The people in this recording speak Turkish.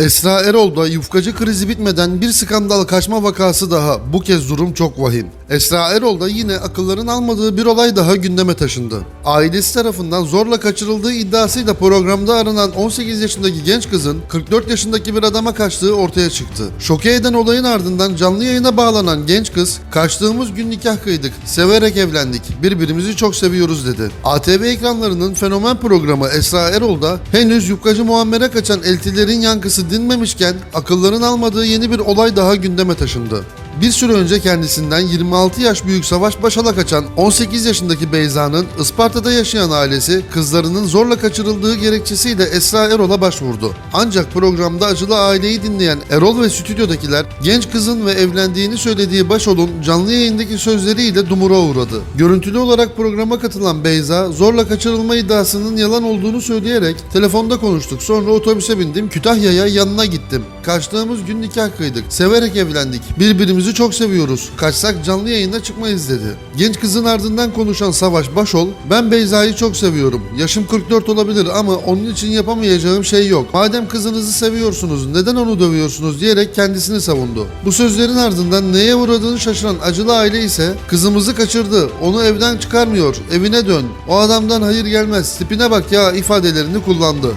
Esra Erol'da yufkacı krizi bitmeden bir skandal kaçma vakası daha. Bu kez durum çok vahim. Esra Erol'da yine akılların almadığı bir olay daha gündeme taşındı. Ailesi tarafından zorla kaçırıldığı iddiasıyla programda aranan 18 yaşındaki genç kızın 44 yaşındaki bir adama kaçtığı ortaya çıktı. Şoke eden olayın ardından canlı yayına bağlanan genç kız, kaçtığımız gün nikah kıydık, severek evlendik, birbirimizi çok seviyoruz dedi. ATV ekranlarının fenomen programı Esra Erol'da henüz yufkacı Muammer'e kaçan eltilerin yankısı dinmemişken akılların almadığı yeni bir olay daha gündeme taşındı. Bir süre önce kendisinden 26 yaş büyük Savaş Başal'a kaçan 18 yaşındaki Beyza'nın Isparta'da yaşayan ailesi kızlarının zorla kaçırıldığı gerekçesiyle Esra Erol'a başvurdu. Ancak programda acılı aileyi dinleyen Erol ve stüdyodakiler genç kızın ve evlendiğini söylediği Başol'un canlı yayındaki sözleriyle dumura uğradı. Görüntülü olarak programa katılan Beyza zorla kaçırılma iddiasının yalan olduğunu söyleyerek telefonda konuştuk. Sonra otobüse bindim Kütahya'ya yanına gittim. Kaçtığımız gün nikah kıydık. Severek evlendik. Birbirimizi çok seviyoruz. Kaçsak canlı yayına çıkmayız dedi. Genç kızın ardından konuşan Savaş Başol, ben Beyza'yı çok seviyorum. Yaşım 44 olabilir ama onun için yapamayacağım şey yok. Madem kızınızı seviyorsunuz neden onu dövüyorsunuz diyerek kendisini savundu. Bu sözlerin ardından neye uğradığını şaşıran acılı aile ise kızımızı kaçırdı. Onu evden çıkarmıyor. Evine dön. O adamdan hayır gelmez. Tipine bak ya ifadelerini kullandı.